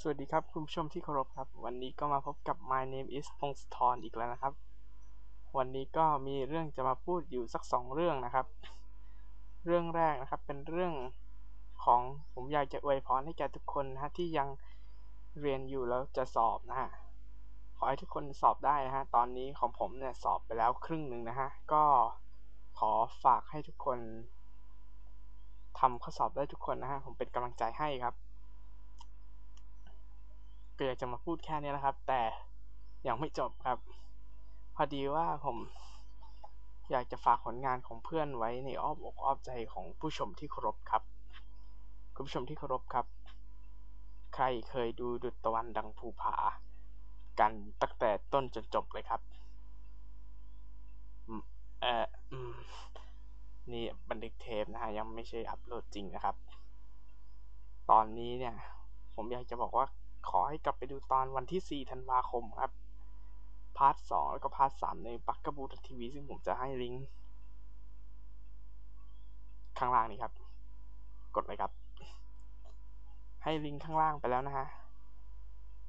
สวัสดีครับ คุณผู้ชมที่เคารพครับ วันนี้ก็มาพบกับ My name is พงศธรอีกแล้วนะครับ วันนี้ก็มีเรื่องจะมาพูดอยู่สักสองเรื่องนะครับ เรื่องแรกนะครับเป็นเรื่องของผมอยากจะอวยพรให้แก่ทุกคนนะฮะที่ยังเรียนอยู่แล้วจะสอบนะฮะขอให้ทุกคนสอบได้นะฮะตอนนี้ของผมเนี่ยสอบไปแล้วครึ่งหนึ่งนะฮะก็ขอฝากให้ทุกคนทำข้อสอบได้ทุกคนนะฮะผมเป็นกำลังใจให้ครับ ก็อจะมาพูดแค่นี้นะครับ แต่ยังไม่จบครับ พอดีว่าผมอยากจะฝากผลงานของเพื่อนไว้ในอ้อมอกอ้อมใจของผู้ชมที่เคารพครับ คุณผู้ชมที่เคารพครับ ใครเคยดูดุจตะวันดังภูผา กันตั้งแต่ต้นจนจบเลยครับอืมเอ่ออืมนี่บันทึกเทปนะฮะยังไม่ใช่อัปโหลดจริงนะครับ ตอนนี้เนี่ย ผมอยากจะบอกว่า ขอให้กลับไปดูตอนวันที่ 4 ธันวาคมครับ พาร์ท 2 แล้วก็พาร์ท 3 ในปักกระบูทีวี ซึ่งผมจะให้ลิงก์ข้างล่างนี้ครับ กดเลยครับ ให้ลิงก์ข้างล่างไปแล้วนะฮะ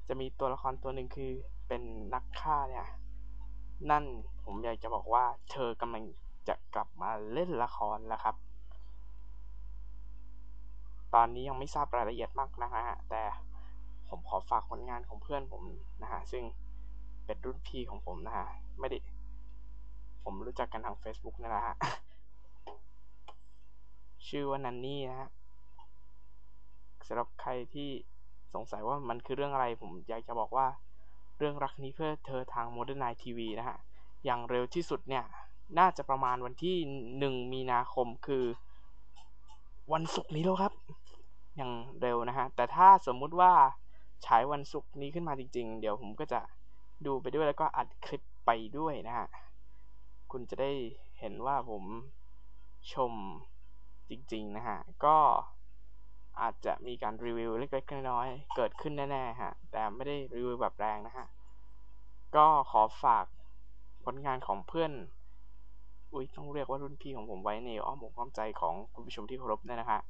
จะมีตัวละครตัวหนึ่งคือเป็นนักฆ่าเนี่ย นั่นผมอยากจะบอกว่าเธอกำลังจะกลับมาเล่นละครแล้วครับ ตอนนี้ยังไม่ทราบรายละเอียดมากนะฮะ แต่ ลงานของเพื่อนผมนะฮะซึ่งเป็นรุ่นพี่ของผมนะฮะไม่ได้ผมรู้จักกันทาง Facebook นี่แหละฮะชื่อว่านันนี่นะฮะสำหรับใครที่สงสัยว่ามันคือเรื่องอะไรผมอยากจะบอกว่าเรื่องรักนี้เพื่อเธอทาง Modern Night TV นะฮะ อย่างเร็วที่สุดเนี่ย น่าจะประมาณวันที่หนึ่งมีนาคมคือ วันศุกร์นี้แล้วครับ อย่างเร็วนะฮะ แต่ถ้าสมมุติว่า ฉายวันศุกร์นี้ขึ้นมาจริง ๆ เดี๋ยวผมก็จะดูไปด้วยแล้วก็อัดคลิปไปด้วยนะฮะ คุณจะได้เห็นว่าผมชมจริง ๆ นะฮะ ก็อาจจะมีการรีวิวเล็กๆน้อยๆเกิดขึ้นแน่ๆฮะ แต่ไม่ได้รีวิวแบบแรงนะฮะ ก็ขอฝากผลงานของเพื่อนอุ้ยต้องเรียกว่ารุ่นพี่ของผมไว้ในอ้อมอกอ้อมใจของคุณผู้ชมที่เคารพด้วยนะฮะ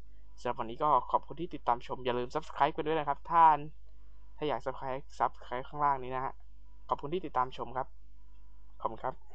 สำหรับวันนี้ก็ขอบคุณที่ติดตามชมอย่าลืม subscribe ไปด้วยนะครับถ้าน ถ้าอยาก subscribe subscribe ข้างล่างนี้นะฮะ ขอบคุณที่ติดตามชมครับ ขอบคุณครับ